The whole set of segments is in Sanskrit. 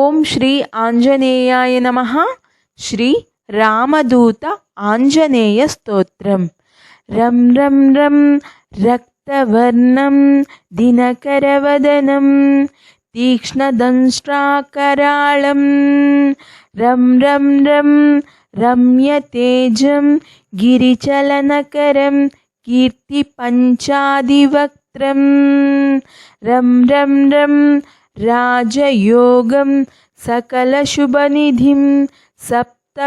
ॐ श्री आञ्जनेयाय नमः। श्रीरामदूत आञ्जनेयस्तोत्रम् रं रं रं रक्तवर्णं दिनकरवदनं तीक्ष्णदंष्ट्राकराळं रं रं रं रम्यतेजं गिरिचलनकरं कीर्तिपञ्चादिवक्त्रं रं रं रं राजयोगं सकलशुभनिधिं सप्तभेतालभेद्यं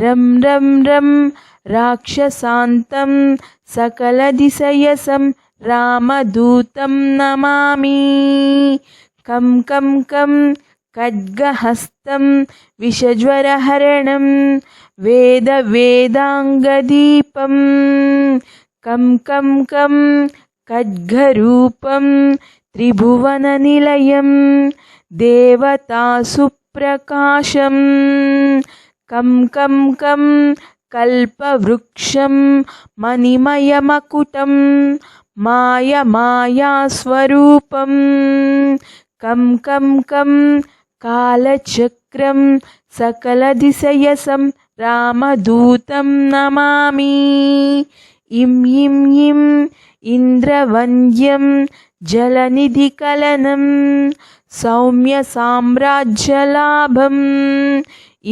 रं रं रं राक्षसान्तं सकलदिशयसं रामदूतं नमामि। कं कं कं खड्गहस्तं विषज्वरहरणं वेदवेदाङ्गदीपं। कं कं कं खड्गरूपं त्रिभुवननिलयं देवतासुप्रकाशं कं कं कं कल्पवृक्षं मणिमयमकुटं मायमायास्वरूपं कं कं कं कालचक्रं सकलदिशयसं रामदूतं नमामि इं इं इं इन्द्रवन्द्यं जलनिधिकलनं सौम्यसाम्राज्यलाभम्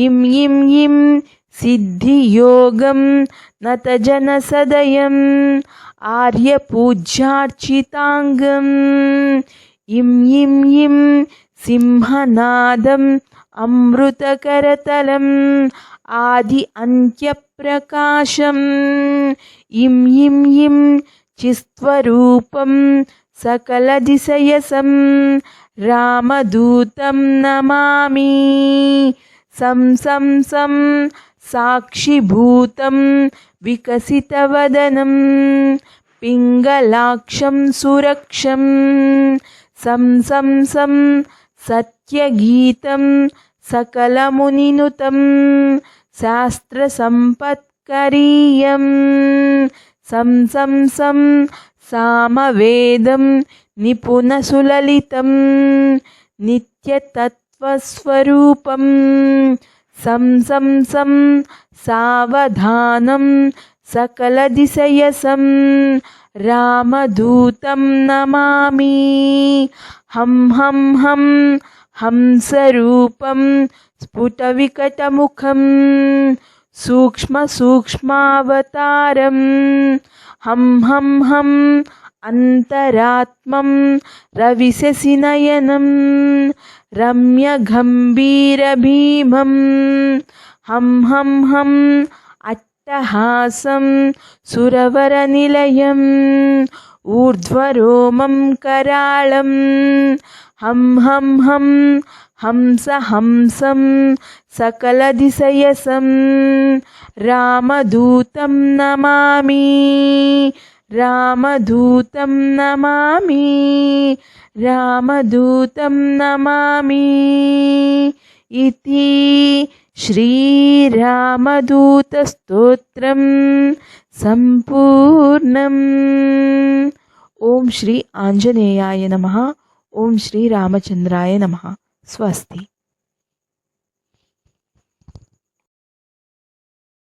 इं इं इं सिद्धियोगं नतजनसदयम् आर्यपूज्यार्चिताङ्गम् इं इं इं सिंहनादम् अमृतकरतलम् आदि अन्त्यप्रकाशम् इं इं इं चिस्त्वरूपं सकलदिशयसं रामदूतं नमामि सं सं सं साक्षिभूतं विकसितवदनं पिङ्गलाक्षं सुरक्षं सं सं सं సత్యగీతం సకలమునినుతం శాస్త్రసంపత్కరీయం. సం సం సం సామవేదం నిపుణసులలితం నిత్యతత్వస్వరూపం. సం సం సావధానం सकलदिशयसं रामदूतं नमामि। हं हं हं, हंसरूपं स्फुटविकटमुखं सूक्ष्मसूक्ष्मावतारं हं हं हं, अन्तरात्मं रविशशिनयनं रम्यगम्भीरभीमं। हं हं हं अट्टहासं सुरवरनिलयम् ऊर्ध्वरोमं कराळं, हं हं हं हंसहंसं सकलदिशयसं, रामदूतं नमामि रामदूतं नमामि रामदूतं नमामि इति श्रीरामदूतस्तोत्रं सम्पूर्णम् ॐ श्री आञ्जनेयाय नमः ॐ श्रीरामचन्द्राय नमः। स्वस्ति।